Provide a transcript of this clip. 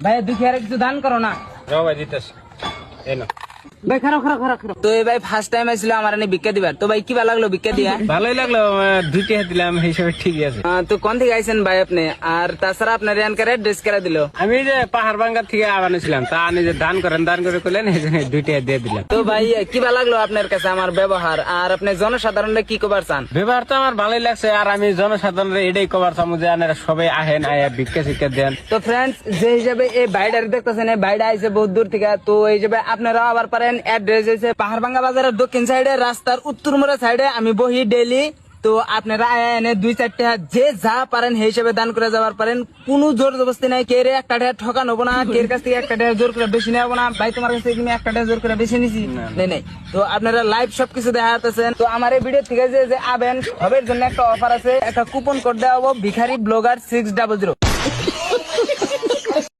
ভাই দুঃখী আর কিছু দান করো না। ভাই দিতেছি। এই না ভাই খারাপ খারাপ খারাপ খারাপ। তো ভাই ফার্স্ট টাইম আসছিল আমার এনে ভিক্ষা দিবার। তো ভাই কি ভালো লাগল ভিক্ষা দিয়া? ভালোই লাগল দুইটি হাত দিলাম হিসাবে ঠিকই আছে। তো কোন থেকে আইছেন ভাই আপনি? আর তাছাড়া আপনার এনকারে ড্রেস কেরা দিল? আমি যে পাহাড় ভাঙ্গার থেকে আনাছিলাম তা আনি যে দান করেন দান করে করলেন এই জন্য দুইটি হাত দিয়ে দিলাম। তো ভাই কি ভালো লাগল আপনার কাছে আমার ব্যবহার? আর আপনি জনসাধারণরা কি কবার চান? ব্যবহার তো আমার ভালোই লাগছে আর আমি জনসাধারণের এটাই কবার চামু যে আনারা সবাই আহেন আয়া ভিক্ষা শিক্ষা দেন। তো ফ্রেন্ডস যে হিসাবে এই বাইডার দেখতেছেন এই বাইডা আইছে বহুত দূর থেকে তো এই হিসাবে আপনারা আবার পারেন অ্যাড্রেস হয়েছে পাহাড়ভাঙ্গা বাজারের দক্ষিণ সাইডে রাস্তার উত্তর মোড়া সাইডে আমি বহি ডেলি তো আপনারা আয়া এনে দুই চারটে যে যা পারেন সেই হিসাবে দান করে যাবার পারেন। কোনো জোর জবস্তি নাই। কে রে একটা টাকা ঠকান হব না? কে কাছ থেকে একটা টাকা জোর করে বেশি নেব না? ভাই তোমার কাছ থেকে তুমি একটা টাকা জোর করে বেশি নিছি? নেই নেই। তো আপনারা লাইভ সবকিছু দেখা যাচ্ছেন তো আমার এই ভিডিও থেকে যে যে আবেন সবের জন্য একটা অফার আছে। একটা কুপন কোড দেওয়া হব ভিখারি ব্লগার সিক্স ডাবল জিরো